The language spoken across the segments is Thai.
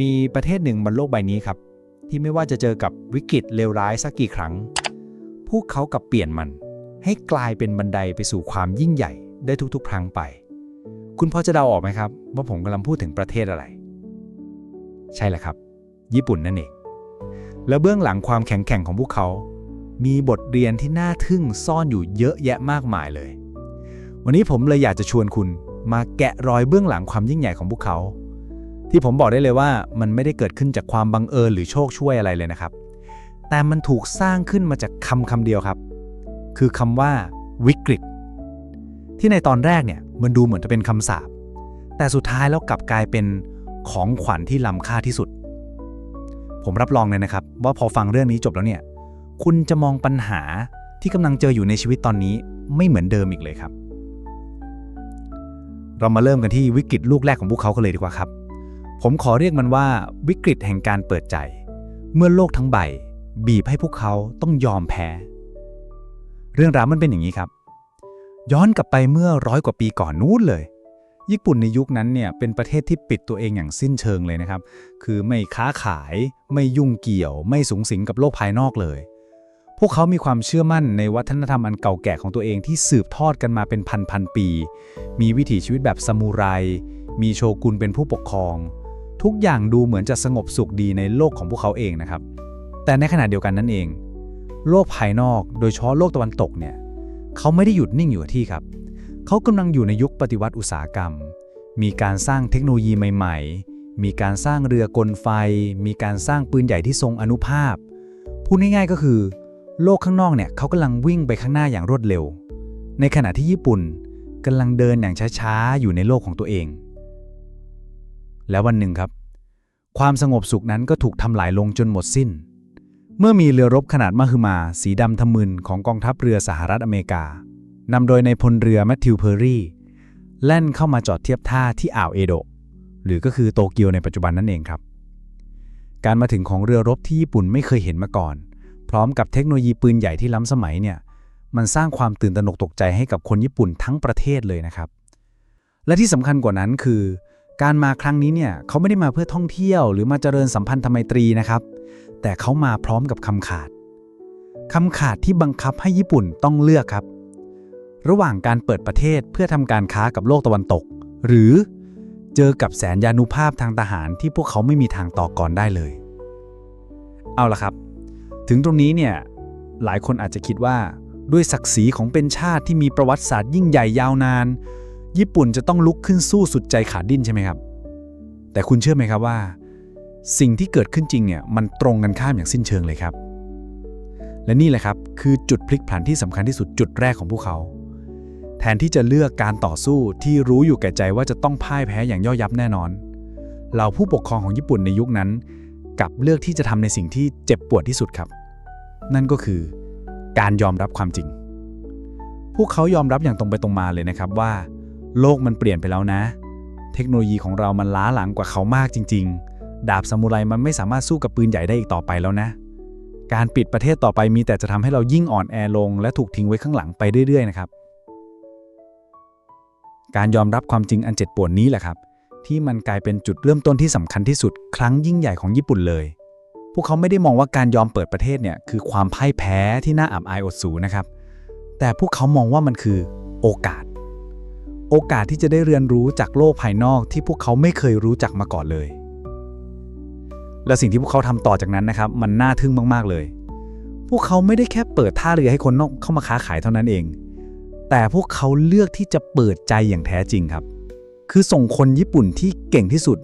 มีประเทศหนึ่งบนโลกใบนี้ครับ ที่ไม่ว่าจะเจอกับวิกฤตเลวร้ายสักกี่ครั้ง พวกเขากลับเปลี่ยนมัน ให้กลายเป็นบันไดไปสู่ความยิ่งใหญ่ได้ทุกๆครั้งไป คุณพอจะเดาออกไหมครับ ว่าผมกำลังพูดถึงประเทศอะไร ใช่แหละครับ ญี่ปุ่นนั่นเอง และเบื้องหลังความแข็งแกร่งของพวกเขา มีบทเรียนที่น่าทึ่งซ่อนอยู่เยอะแยะมากมายเลย วันนี้ผมเลยอยากจะชวนคุณมาแกะรอยเบื้องหลังความยิ่งใหญ่ของพวกเขา ที่ผมบอกได้เลยว่ามันไม่ได้เกิดขึ้นจากความบังเอิญหรือโชคช่วยอะไรเลยนะครับ แต่มันถูกสร้างขึ้นมาจากคำคำเดียวครับ คือคำว่าวิกฤต ที่ในตอนแรกเนี่ยมันดูเหมือนจะเป็นคำสาปแต่สุดท้ายแล้วกลับกลายเป็นของขวัญที่ล้ำค่าที่สุด ผมรับรองเลยนะครับ ว่าพอฟังเรื่องนี้จบแล้วเนี่ย คุณจะมองปัญหาที่กำลังเจออยู่ในชีวิตตอนนี้ไม่เหมือนเดิมอีกเลยครับ เรามาเริ่มกันที่วิกฤตลูกแรกของพวกเขากันเลยดีกว่าครับ ผมขอเรียกมันว่าวิกฤตแห่งการเปิดใจ เมื่อโลกทั้งใบ บีบให้พวกเขาต้องยอมแพ้ เรื่องราวมันเป็นอย่างนี้ครับ ย้อนกลับไปเมื่อร้อยกว่าปีก่อนนู้นเลย ญี่ปุ่นในยุคนั้นเนี่ยเป็นประเทศที่ปิดตัวเองอย่างสิ้นเชิงเลยนะครับ คือไม่ค้าขาย ไม่ยุ่งเกี่ยว ไม่สูงสิงกับโลกภายนอกเลย พวกเขามีความเชื่อมั่นในวัฒนธรรมอันเก่าแก่ของตัวเองที่สืบทอดกันมาเป็นพันพันๆปี มีวิถีชีวิตแบบซามูไรมีโชกุนเป็นผู้ปกครอง ทุกอย่างดูเหมือนจะสงบสุขดีในโลกของพวกเขาเองนะครับ แต่ในขณะเดียวกันนั่นเอง โลกภายนอกโดยเฉพาะโลกตะวันตกเนี่ยเขาไม่ได้หยุดนิ่งอยู่ที่ครับ เขากำลังอยู่ในยุคปฏิวัติอุตสาหกรรม มีการสร้างเทคโนโลยีใหม่ ๆ มีการสร้างเรือกลไฟ มีการสร้างปืนใหญ่ที่ทรงอนุภาพ พูดง่ายๆก็คือ โลกข้างนอกเนี่ยเขากำลังวิ่งไปข้างหน้าอย่างรวดเร็ว ในขณะที่ญี่ปุ่นกำลังเดินอย่างช้าๆอยู่ในโลกของตัวเอง แล้ววันหนึ่งครับ ความสงบสุขนั้นก็ถูกทำลายลงจนหมดสิ้น เมื่อมีเรือรบขนาดมหึมา สีดำทะมึนของกองทัพเรือสหรัฐอเมริกานำโดยในพลเรือแมทธิวเพอร์รี่แล่นเข้ามาจอดเทียบท่าที่อ่าวเอโดะหรือก็คือโตเกียวในปัจจุบันนั่นเองครับ การมาถึงของเรือรบที่ญี่ปุ่นไม่เคยเห็นมาก่อน พร้อมกับเทคโนโลยีปืนใหญ่ที่ล้ำสมัยเนี่ยมันสร้างความตื่นตระหนกตกใจให้กับคนญี่ปุ่นทั้งประเทศเลยนะครับ และที่สำคัญกว่านั้นคือ การมาครั้งนี้เนี่ยเขาไม่ได้มาเพื่อท่องเที่ยว หรือมาเจริญสัมพันธไมตรีนะครับ แต่เขามาพร้อมกับคำขาดคำขาดที่บังคับให้ญี่ปุ่นต้องเลือกครับ ระหว่างการเปิดประเทศเพื่อทำการค้ากับโลกตะวันตก หรือเจอกับแสนยานุภาพทางทหารที่พวกเขาไม่มีทางต่อกรได้เลย เอาละครับ ถึงตรงนี้เนี่ยหลายคนอาจจะคิดว่าด้วยศักดิ์ศรีของเป็นชาติที่มีประวัติศาสตร์ยิ่งใหญ่ยาวนาน ญี่ปุ่นจะต้องลุกขึ้นสู้สุดใจขาดดิ้นใช่ไหมครับ แต่คุณเชื่อไหมครับว่า สิ่งที่เกิดขึ้นจริงเนี่ยมันตรงกันข้ามอย่างสิ้นเชิงเลยครับ และนี่แหละครับคือจุดพลิกผันที่สำคัญที่สุดจุดแรกของพวกเขา แทนที่จะเลือกการต่อสู้ที่รู้อยู่แก่ใจว่าจะต้องพ่ายแพ้อย่างย่อยับแน่นอนเหล่าผู้ปกครองของญี่ปุ่นในยุคนั้นกลับเลือกที่จะทำในสิ่งที่เจ็บปวดที่สุดครับ นั่นก็คือการยอมรับความจริง พวกเขายอมรับอย่างตรงไปตรงมาเลยนะครับว่า โลกมันเปลี่ยนไปแล้วนะ เทคโนโลยีของเรามันล้าหลังกว่าเขามากจริง ๆ ดาบซามูไรมันไม่สามารถสู้กับปืนใหญ่ได้อีกต่อไปแล้วนะ การปิดประเทศต่อไปมีแต่จะทำให้เรายิ่งอ่อนแอลง และถูกทิ้งไว้ข้างหลังไปเรื่อยๆนะครับ การยอมรับความจริงอันเจ็บปวดนี้แหละครับ ที่มันกลายเป็นจุดเริ่มต้นที่สำคัญที่สุด ครั้งยิ่งใหญ่ของญี่ปุ่นเลย พวกเขาไม่ได้มองว่าการยอมเปิดประเทศเนี่ยคือความพ่ายแพ้ที่น่าอับอายอดสูนะครับ แต่พวกเขามองว่ามันคือโอกาส โอกาสที่จะได้เรียนรู้จากโลกภายนอกที่พวกเขาไม่เคยรู้จักมาก่อนเลย และสิ่งที่พวกเขาทำต่อจากนั้นนะครับ มันน่าทึ่งมาก ๆ เลย พวกเขาไม่ได้แค่เปิดท่าเรือให้คนนอกเข้ามาค้าขายเท่านั้นเอง แต่พวกเขาเลือกที่จะเปิดใจอย่างแท้จริงครับ คือส่งคนญี่ปุ่นที่เก่งที่สุด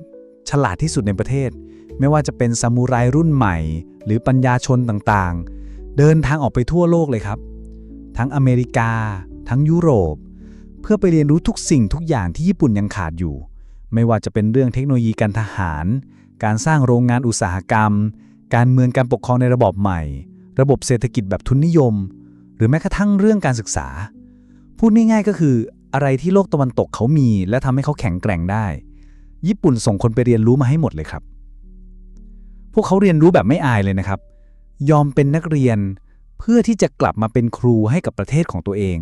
ฉลาดที่สุดในประเทศ ไม่ว่าจะเป็นซามูไรรุ่นใหม่ หรือปัญญาชนต่างๆ เดินทางออกไปทั่วโลกเลยครับ ทั้งอเมริกา ทั้งยุโรป เพื่อไปเรียนรู้ทุกสิ่งทุกอย่างที่ญี่ปุ่นยังขาดอยู่ ไม่ว่าจะเป็นเรื่องเทคโนโลยีการทหาร การสร้างโรงงานอุตสาหกรรม การเมืองการปกครองในระบอบใหม่ ระบบเศรษฐกิจแบบทุนนิยม หรือแม้กระทั่งเรื่องการศึกษา พูดง่ายๆก็คืออะไรที่โลกตะวันตกเขามี และทำให้เขาแข็งแกร่งได้ ญี่ปุ่นส่งคนไปเรียนรู้มาให้หมดเลยครับ พวกเขาเรียนรู้แบบไม่อายเลยนะครับ ยอมเป็นนักเรียนเพื่อที่จะกลับมาเป็นครูให้กับประเทศของตัวเอง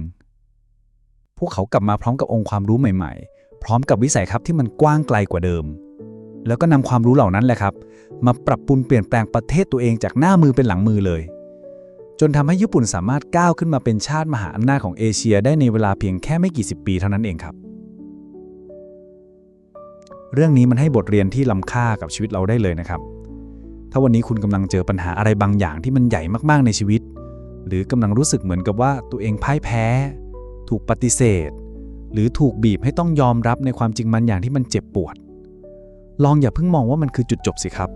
พวกเขากลับมาพร้อมกับองค์ความรู้ใหม่ๆ พร้อมกับวิสัยทัศน์ที่มันกว้างไกลกว่าเดิม แล้วก็นำความรู้เหล่านั้นแหละครับ มาปรับปรุงเปลี่ยนแปลงประเทศตัวเองจากหน้ามือเป็นหลังมือเลย จนทำให้ญี่ปุ่นสามารถก้าวขึ้นมาเป็นชาติมหาอำนาจของเอเชียได้ในเวลาเพียงแค่ไม่กี่สิบปีเท่านั้นเองครับ เรื่องนี้มันให้บทเรียนที่ล้ำค่ากับชีวิตเราได้เลยนะครับ ถ้าวันนี้คุณกำลังเจอปัญหาอะไรบางอย่างที่มันใหญ่มากๆในชีวิต หรือกำลังรู้สึกเหมือนกับว่าตัวเองพ่ายแพ้ ถูกปฏิเสธ หรือถูกบีบให้ต้องยอมรับในความจริงมันอย่างที่มันเจ็บปวด ลองอย่าเพิ่งมองว่ามันคือจุดจบสิครับ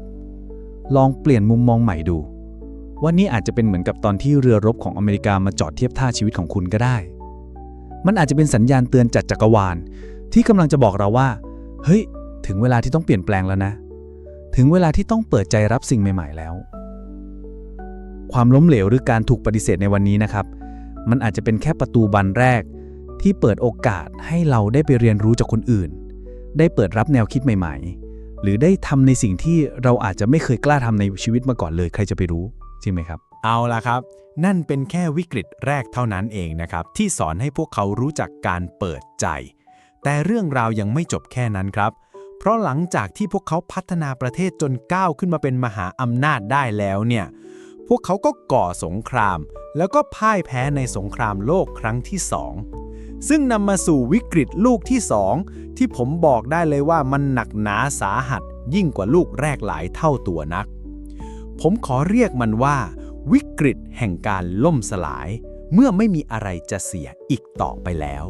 ลองเปลี่ยนมุมมองใหม่ดู ว่านี่อาจจะเป็นเหมือนกับตอนที่เรือรบของอเมริกามาจอดเทียบท่าชีวิตของคุณก็ได้ มันอาจจะเป็นสัญญาณเตือนจากจักรวาล ที่กำลังจะบอกเราว่า เฮ้ย ถึงเวลาที่ต้องเปลี่ยนแปลงแล้วนะ ถึงเวลาที่ต้องเปิดใจรับสิ่งใหม่ ๆ แล้วความล้มเหลวหรือการถูกปฏิเสธในวันนี้นะครับ มันอาจจะเป็นแค่ประตูบานแรก ที่เปิดโอกาสให้เราได้ไปเรียนรู้จากคนอื่น ได้เปิดรับแนวคิดใหม่ๆ หรือได้ทำในสิ่งที่เราอาจจะไม่เคยกล้าทำในชีวิตมาก่อนเลย ใครจะไปรู้ จริงไหมครับ เอาล่ะครับ นั่นเป็นแค่วิกฤตแรกเท่านั้นเองนะครับ ที่สอนให้พวกเขารู้จักการเปิดใจ แต่เรื่องราวยังไม่จบแค่นั้นครับ เพราะหลังจากที่พวกเขาพัฒนาประเทศจนก้าวขึ้นมาเป็นมหาอำนาจได้แล้วเนี่ยพวกเขาก็ก่อสงคราม แล้วก็พ่ายแพ้ในสงครามโลกครั้งที่สองซึ่งนำมาสู่วิกฤตลูกที่สองที่ผมบอกได้เลยว่ามันหนักหนาสาหัสยิ่งกว่าลูกแรกหลายเท่าตัวนัก ผมขอเรียกมันว่า วิกฤตแห่งการล่มสลาย เมื่อไม่มีอะไรจะเสียอีกต่อไปแล้ว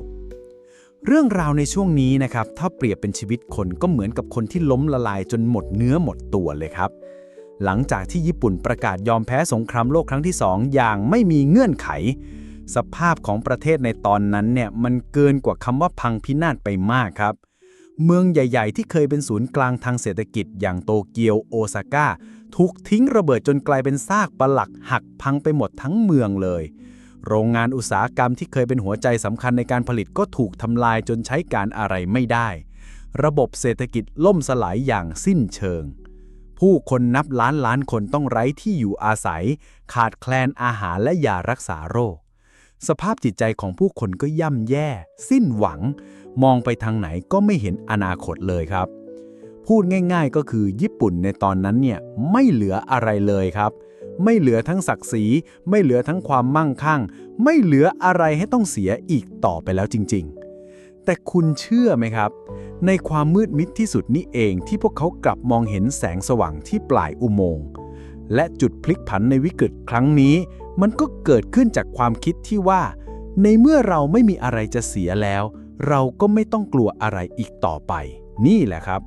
เรื่องราวในช่วงนี้นะครับ ถ้าเปรียบเป็นชีวิตคนก็เหมือนกับคนที่ล้มละลายจนหมดเนื้อหมดตัวเลยครับ หลังจากที่ญี่ปุ่นประกาศยอมแพ้สงครามโลกครั้งที่สองอย่างไม่มีเงื่อนไข สภาพของประเทศในตอนนั้นเนี่ยมันเกินกว่าคำว่าพังพินาศไปมากครับ เมืองใหญ่ ๆ ที่เคยเป็นศูนย์กลางทางเศรษฐกิจอย่างโตเกียวโอซาก้าถูกทิ้งระเบิดจนกลายเป็นซากปลักหักพังไปหมดทั้งเมืองเลย โรงงานอุตสาหกรรมที่เคยเป็นหัวใจสำคัญในการผลิตก็ถูกทำลายจนใช้การอะไรไม่ได้ ระบบเศรษฐกิจล่มสลายอย่างสิ้นเชิง ผู้คนนับล้านล้านคนต้องไร้ที่อยู่อาศัย ขาดแคลนอาหารและยารักษาโรค สภาพจิตใจของผู้คนก็ย่ำแย่ สิ้นหวัง มองไปทางไหนก็ไม่เห็นอนาคตเลยครับ พูดง่ายๆก็คือญี่ปุ่นในตอนนั้นเนี่ยไม่เหลืออะไรเลยครับ ไม่เหลือทั้งศักดิ์ศรี ไม่เหลือทั้งความมั่งคั่ง ไม่เหลืออะไรให้ต้องเสียอีกต่อไปแล้วจริง ๆ แต่คุณเชื่อไหมครับ ในความมืดมิดที่สุดนี่เองที่พวกเขากลับมองเห็นแสงสว่างที่ปลายอุโมงค์และจุดพลิกผันในวิกฤตครั้งนี้ มันก็เกิดขึ้นจากความคิดที่ว่า ในเมื่อเราไม่มีอะไรจะเสียแล้ว เราก็ไม่ต้องกลัวอะไรอีกต่อไป นี่แหละครับ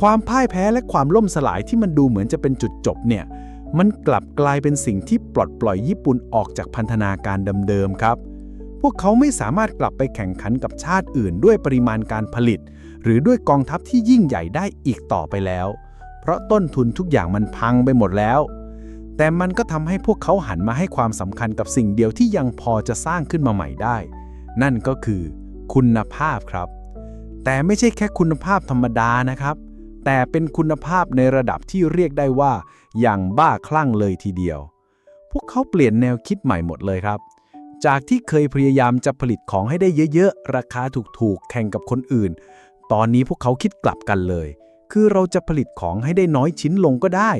ความพ่ายแพ้และความล่มสลายที่มันดูเหมือนจะเป็นจุดจบเนี่ย มันกลับกลายเป็นสิ่งที่ปลดปล่อยญี่ปุ่นออกจากพันธนาการเดิมๆครับ วกเขาไม่สามารถกลับไปแข่งขันกับชาติอื่น ด้วยปริมาณการผลิต หรือด้วยกองทัพที่ยิ่งใหญ่ได้อีกต่อไปแล้ว เพราะต้นทุนทุกอย่างมันพังไปหมดแล้ว แต่มันก็ทำให้พวกเขาหันมาให้ความสำคัญกับสิ่งเดียวที่ยังพอจะสร้างขึ้นมาใหม่ได้ นั่นก็คือ คุณภาพครับ แต่ไม่ใช่แค่คุณภาพธรรมดานะครับ แต่เป็นคุณภาพในระดับที่เรียกได้ว่า อย่างบ้าคลั่งเลยทีเดียว พวกเขาเปลี่ยนแนวคิดใหม่หมดเลยครับ จากที่เคยพยายามจะผลิตของให้ได้เยอะๆ ราคาถูกๆ แข่งกับคนอื่น ตอนนี้พวกเขาคิดกลับกันเลย คือเราจะผลิตของให้ได้น้อยชิ้นลงก็ได้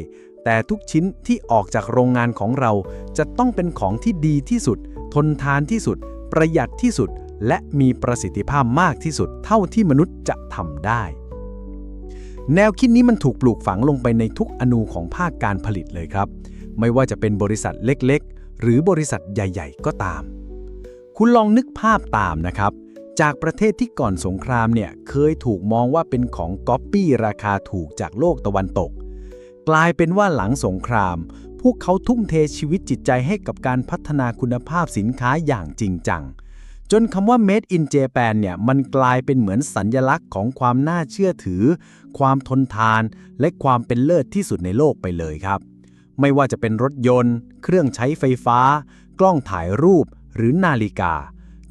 แต่ทุกชิ้นที่ออกจากโรงงานของเราจะต้องเป็นของที่ดีที่สุด ทนทานที่สุด ประหยัดที่สุด และมีประสิทธิภาพมากที่สุด เท่าที่มนุษย์จะทำได้ แนวคิดนี้มันถูกปลูกฝังลงไปในทุกอนูของภาคการผลิตเลยครับ ไม่ว่าจะเป็นบริษัทเล็กๆ หรือบริษัทใหญ่ ๆ ก็ตาม คุณลองนึกภาพตามนะครับ จากประเทศที่ก่อนสงครามเนี่ยเคยถูกมองว่าเป็นของก๊อปปี้ราคาถูกจากโลกตะวันตก กลายเป็นว่าหลังสงคราม พวกเขาทุ่มเทชีวิตจิตใจให้กับการพัฒนาคุณภาพสินค้าอย่างจริงจังจนคำว่า Made in Japan เนี่ยมันกลายเป็นเหมือนสัญญลักษณ์ของความน่าเชื่อถือ ความทนทาน และความเป็นเลิศที่สุดในโลกไปเลยครับ ไม่ว่าจะเป็นรถยนต์ เครื่องใช้ไฟฟ้า กล้องถ่ายรูปหรือนาฬิกา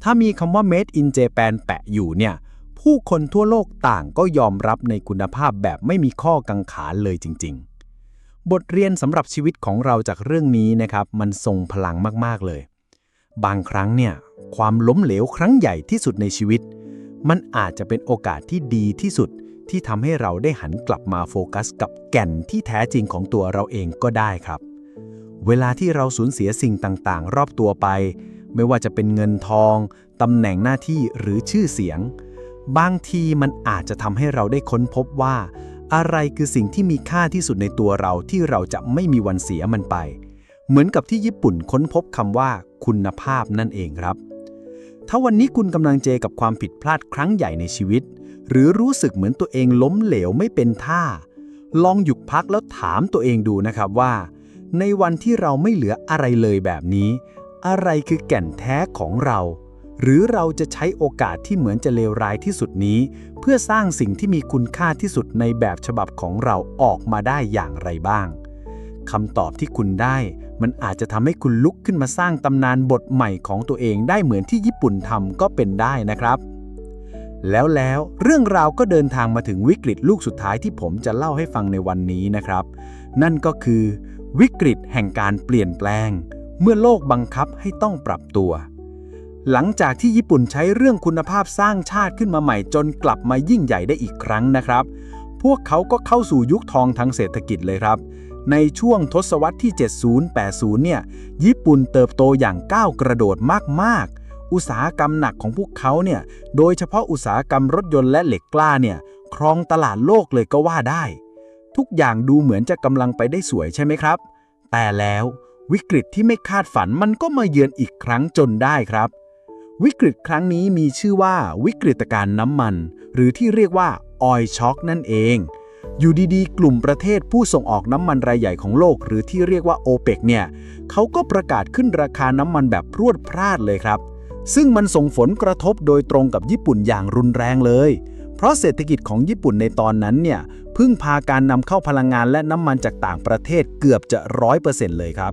ถ้ามีคำว่า Made in Japan แปะอยู่เนี่ย ผู้คนทั่วโลกต่างก็ยอมรับในคุณภาพแบบไม่มีข้อกังขาเลยจริง ๆ บทเรียนสำหรับชีวิตของเราจากเรื่องนี้นะครับ มันทรงพลังมากๆเลย บางครั้งเนี่ย ความล้มเหลวครั้งใหญ่ที่สุดในชีวิต มันอาจจะเป็นโอกาสที่ดีที่สุด ที่ทำให้เราได้หันกลับมาโฟกัสกับแก่นที่แท้จริงของตัวเราเองก็ได้ครับ เวลาที่เราสูญเสียสิ่งต่างๆ รอบตัวไป ไม่ว่าจะเป็นเงินทองตำแหน่งหน้าที่หรือชื่อเสียง บางทีมันอาจจะทำให้เราได้ค้นพบว่า อะไรคือสิ่งที่มีค่าที่สุดในตัวเราที่เราจะไม่มีวันเสียมันไป เหมือนกับที่ญี่ปุ่นค้นพบคำว่า คุณภาพนั่นเองครับ ถ้าวันนี้คุณกำลังเจอกับความผิดพลาดครั้งใหญ่ในชีวิต หรือรู้สึกเหมือนตัวเองล้มเหลวไม่เป็นท่า ลองหยุดพักแล้วถามตัวเองดูนะครับว่า ในวันที่เราไม่เหลืออะไรเลยแบบนี้ อะไรคือแก่นแท้ของเรา หรือเราจะใช้โอกาสที่เหมือนจะเลวร้ายที่สุดนี้ เพื่อสร้างสิ่งที่มีคุณค่าที่สุดในแบบฉบับของเราออกมาได้อย่างไรบ้างคำตอบที่คุณได้ มันอาจจะทำให้คุณลุกขึ้นมาสร้างตำนานบทใหม่ของตัวเองได้เหมือนที่ญี่ปุ่นทำก็เป็นได้นะครับ แล้วแล้วเรื่องราวก็เดินทางมาถึงวิกฤตลูกสุดท้ายที่ผมจะเล่าให้ฟังในวันนี้นะครับ นั่นก็คือ วิกฤตแห่งการเปลี่ยนแปลง เมื่อโลกบังคับให้ต้องปรับตัว หลังจากที่ญี่ปุ่นใช้เรื่องคุณภาพสร้างชาติขึ้นมาใหม่จนกลับมายิ่งใหญ่ได้อีกครั้งนะครับ พวกเขาก็เข้าสู่ยุคทองทางเศรษฐกิจเลยครับ ในช่วงทศวรรษที่ 70-80 เนี่ย ญี่ปุ่นเติบโตอย่างก้าวกระโดดมากๆ อุตสาหกรรมหนักของพวกเขาเนี่ย โดยเฉพาะอุตสาหกรรมรถยนต์และเหล็กกล้าเนี่ย ครองตลาดโลกเลยก็ว่าได้ ทุกอย่างดูเหมือนจะกำลังไปได้สวยใช่ไหมครับ แต่แล้ววิกฤตที่ไม่คาดฝันมันก็มาเยือนอีกครั้งจนได้ครับ วิกฤตครั้งนี้มีชื่อว่าวิกฤตการณ์น้ำมัน หรือที่เรียกว่าออยช็อคนั่นเองอยู่ดีๆ กลุ่มประเทศผู้ส่งออกน้ำมันรายใหญ่ของโลก หรือที่เรียกว่าโอเปกเนี่ยเขาก็ประกาศขึ้นราคาน้ำมันแบบพรวดพราดเลยครับ ซึ่งมันส่งผลกระทบโดยตรงกับญี่ปุ่นอย่างรุนแรงเลย เพราะเศรษฐกิจของญี่ปุ่นในตอนนั้นเนี่ยพึ่งพาการนำเข้าพลังงานและน้ำมันจากต่างประเทศเกือบจะร้อยเปอร์เซ็นต์เลยครับ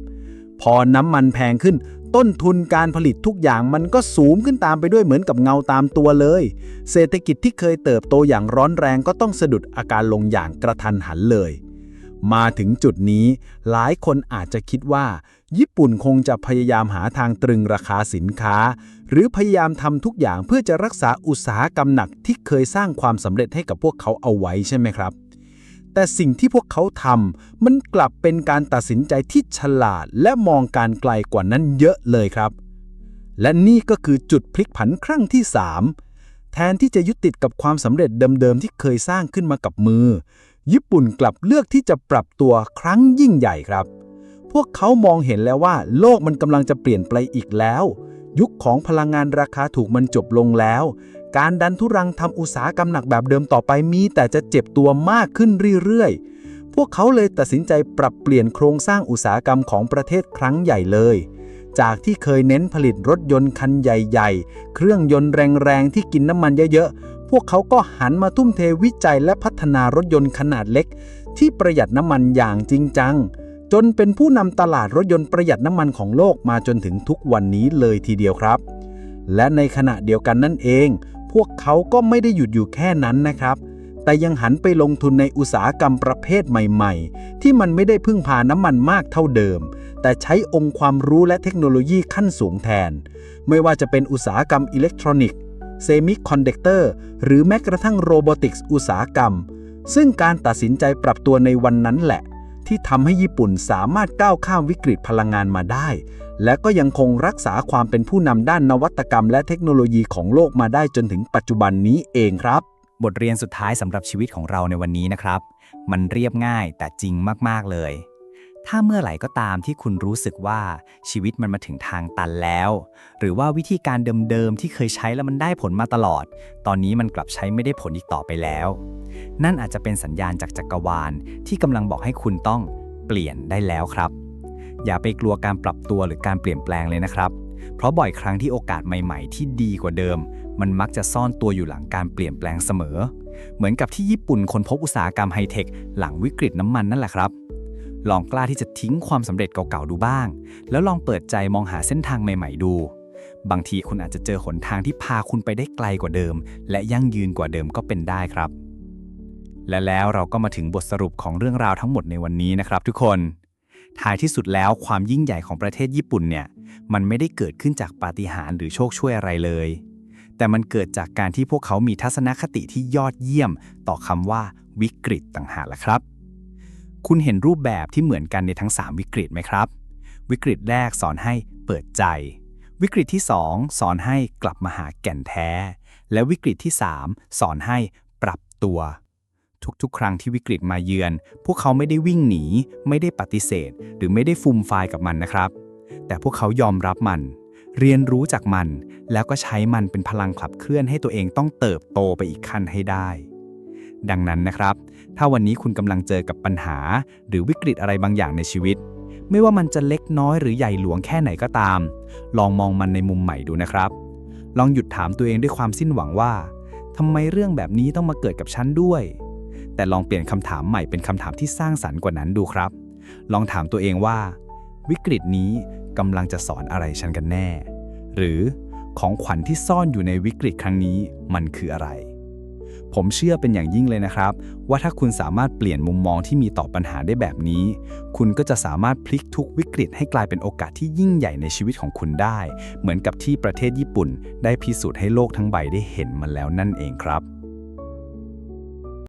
พอน้ำมันแพงขึ้นต้นทุนการผลิตทุกอย่างมันก็สูงขึ้นตามไปด้วยเหมือนกับเงาตามตัวเลย เศรษฐกิจที่เคยเติบโตอย่างร้อนแรงก็ต้องสะดุดอาการลงอย่างกระทันหันเลย มาถึงจุดนี้หลายคนอาจจะคิดว่า ญี่ปุ่นคงจะพยายามหาทางตรึงราคาสินค้า หรือพยายามทำทุกอย่างเพื่อจะรักษาอุตสาหกรรมหนักที่เคยสร้างความสำเร็จให้กับพวกเขาเอาไว้ใช่ไหมครับ แต่สิ่งที่พวกเขาทำมันกลับเป็นการตัดสินใจที่ฉลาดและมองการไกลกว่านั้นเยอะเลยครับ และนี่ก็คือจุดพลิกผันครั้งที่ 3 แทนที่จะยึดติดกับความสำเร็จเดิมๆที่เคยสร้างขึ้นมากับมือ ญี่ปุ่นกลับเลือกที่จะปรับตัวครั้งยิ่งใหญ่ครับ พวกเขามองเห็นแล้วว่า โลกมันกำลังจะเปลี่ยนไปอีกแล้ว ยุคของพลังงานราคาถูกมันจบลงแล้ว การดันทุรังทำอุตสาหกรรมหนักแบบเดิมต่อไปมีแต่จะเจ็บตัวมากขึ้นเรื่อยๆ พวกเขาเลยตัดสินใจปรับเปลี่ยนโครงสร้างอุตสาหกรรมของประเทศครั้งใหญ่เลย จากที่เคยเน้นผลิตรถยนต์คันใหญ่ ๆ เครื่องยนต์แรงๆที่กินน้ำมันเยอะๆ พวกเขาก็หันมาทุ่มเทวิจัยและพัฒนารถยนต์ขนาดเล็ก ที่ประหยัดน้ำมันอย่างจริงจัง จนเป็นผู้นำตลาดรถยนต์ประหยัดน้ำมันของโลกมาจนถึงทุกวันนี้เลยทีเดียวครับ และในขณะเดียวกันนั่นเอง พวกเขาก็ไม่ได้หยุดอยู่แค่นั้นนะครับ แต่ยังหันไปลงทุนในอุตสาหกรรมประเภทใหม่ๆ ที่มันไม่ได้พึ่งพาน้ำมันมากเท่าเดิม แต่ใช้องค์ความรู้และเทคโนโลยีขั้นสูงแทน ไม่ว่าจะเป็นอุตสาหกรรมอิเล็กทรอนิกส์เซมิคอนดักเตอร์หรือแม้กระทั่งโรบอติกส์อุตสาหกรรม ซึ่งการตัดสินใจปรับตัวในวันนั้นแหละ ที่ทำให้ญี่ปุ่นสามารถก้าวข้ามวิกฤตพลังงานมาได้ และก็ยังคงรักษาความเป็นผู้นำด้านนวัตกรรม และเทคโนโลยีของโลกมาได้จนถึงปัจจุบันนี้เองครับ บทเรียนสุดท้ายสำหรับชีวิตของเราในวันนี้นะครับ มันเรียบง่ายแต่จริงมากๆเลย ถ้าเมื่อไหร่ก็ตามที่คุณรู้สึกว่าชีวิตมันมาถึงทางตันแล้ว หรือว่าวิธีการเดิมๆที่เคยใช้แล้วมันได้ผลมาตลอด ตอนนี้มันกลับใช้ไม่ได้ผลอีกต่อไปแล้ว นั่นอาจจะเป็นสัญญาณจากจักรวาล ที่กำลังบอกให้คุณต้องเปลี่ยนได้แล้วครับ อย่าไปกลัวการปรับตัวหรือการเปลี่ยนแปลงเลยนะครับ เพราะบ่อยครั้งที่โอกาสใหม่ๆ ที่ดีกว่าเดิม มันมักจะซ่อนตัวอยู่หลังการเปลี่ยนแปลงเสมอ เหมือนกับที่ญี่ปุ่นคนพบอุตสาหกรรมไฮเทคหลังวิกฤตน้ำมันนั่นแหละครับลองกล้าที่จะทิ้งความสำเร็จเก่าๆดูบ้าง แล้วลองเปิดใจมองหาเส้นทางใหม่ ๆ ดู บางทีคุณอาจจะเจอหนทางที่พาคุณไปได้ไกลกว่าเดิม และยั่งยืนกว่าเดิมก็เป็นได้ครับ และแล้วเราก็มาถึงบทสรุปของเรื่องราวทั้งหมดในวันนี้นะครับ ทุกคน ท้ายที่สุดแล้วความยิ่งใหญ่ของประเทศญี่ปุ่นเนี่ย มันไม่ได้เกิดขึ้นจากปาฏิหาริย์หรือโชคช่วยอะไรเลย แต่มันเกิดจากการที่พวกเขามีทัศนคติที่ยอดเยี่ยม ต่อคำว่าวิกฤตต่างหากล่ะครับ คุณเห็นรูปแบบที่เหมือนกันในทั้ง 3 วิกฤตไหมครับ วิกฤตแรกสอนให้เปิดใจ วิกฤตที่ 2 สอนให้กลับมาหาแก่นแท้ และวิกฤตที่ 3 สอนให้ปรับตัว ทุกๆ ครั้งที่วิกฤตมาเยือน พวกเขาไม่ได้วิ่งหนี ไม่ได้ปฏิเสธ หรือไม่ได้ฟุมฟายกับมันนะครับ แต่พวกเขายอมรับมัน เรียนรู้จากมัน แล้วก็ใช้มันเป็นพลังขับเคลื่อนให้ตัวเองต้องเติบโตไปอีกขั้นให้ได้ ดังนั้นนะครับ ถ้าวันนี้คุณกำลังเจอกับปัญหา หรือวิกฤตอะไรบางอย่างในชีวิต ไม่ว่ามันจะเล็กน้อยหรือใหญ่หลวงแค่ไหนก็ตาม ลองมองมันในมุมใหม่ดูนะครับ ลองหยุดถามตัวเองด้วยความสิ้นหวังว่าทำไมเรื่องแบบนี้ต้องมาเกิดกับฉันด้วย แต่ลองเปลี่ยนคำถามใหม่เป็นคำถามที่สร้างสรรค์กว่านั้นดูครับ ลองถามตัวเองว่า วิกฤตนี้กำลังจะสอนอะไรฉันกันแน่ หรือของขวัญที่ซ่อนอยู่ในวิกฤตครั้งนี้มันคืออะไร ผมเชื่อเป็นอย่างยิ่งเลยนะครับ ว่าถ้าคุณสามารถเปลี่ยนมุมมองที่มีต่อปัญหาได้แบบนี้ คุณก็จะสามารถพลิกทุกวิกฤตให้กลายเป็นโอกาสที่ยิ่งใหญ่ในชีวิตของคุณได้ เหมือนกับที่ประเทศญี่ปุ่น ได้พิสูจน์ให้โลกทั้งใบได้เห็นมันแล้วนั่นเองครับ